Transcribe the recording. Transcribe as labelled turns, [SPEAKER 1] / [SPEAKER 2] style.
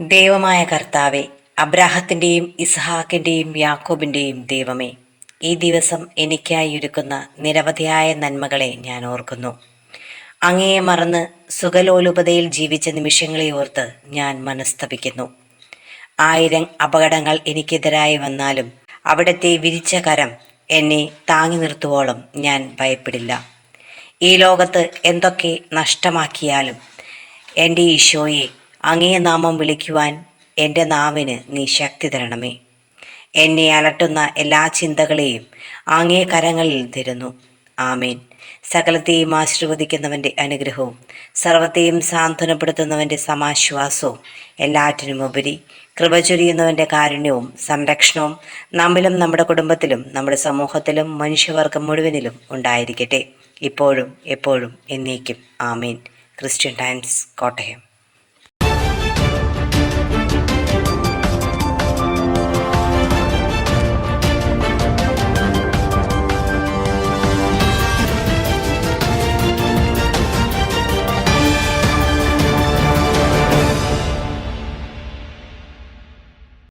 [SPEAKER 1] ദൈവമായ കർത്താവെ അബ്രാഹത്തിന്റെയും ഇസ്ഹാക്കിന്റെയും യാക്കോബിന്റെയും ദൈവമേ ഈ ദിവസം എനിക്കായി ഒരുക്കുന്ന നിരവധിയായ നന്മകളെ ഞാൻ ഓർക്കുന്നു. അങ്ങയെ മറന്ന് സുഖലോലുപതയിൽ ജീവിച്ച നിമിഷങ്ങളെ ഓർത്ത് ഞാൻ മനസ്തപിക്കുന്നു. ആയിരം അപകടങ്ങൾ എനിക്കെതിരായി വന്നാലും അവിടത്തെ വിരിച്ച കരം എന്നെ താങ്ങി നിർത്തുവോളം ഞാൻ ഭയപ്പെടില്ല. ഈ ലോകത്ത് എന്തൊക്കെ നഷ്ടമാക്കിയാലും എന്റെ ഈശോയെ അങ്ങേ നാമം വിളിക്കുവാൻ എന്റെ നാവിന് നീ ശക്തി തരണമേ. എന്നെ അലട്ടുന്ന എല്ലാ ചിന്തകളെയും അങ്ങേ കരങ്ങളിൽ തരുന്നു ആമേൻ. സകലത്തെയും ആശീർവദിക്കുന്നവന്റെ അനുഗ്രഹവും സർവത്തെയും സാന്ത്വനപ്പെടുത്തുന്നവന്റെ സമാശ്വാസവും എല്ലാറ്റിനുമുപരി കൃപ ചൊരിയുന്നവന്റെ കാരുണ്യവും സംരക്ഷണവും നമ്മിലും നമ്മുടെ കുടുംബത്തിലും നമ്മുടെ സമൂഹത്തിലും മനുഷ്യവർഗം മുഴുവനിലും ഉണ്ടായിരിക്കട്ടെ. ഇപ്പോഴും എപ്പോഴും എന്നേക്കും. ആമേൻ. Christian Times Kottayam.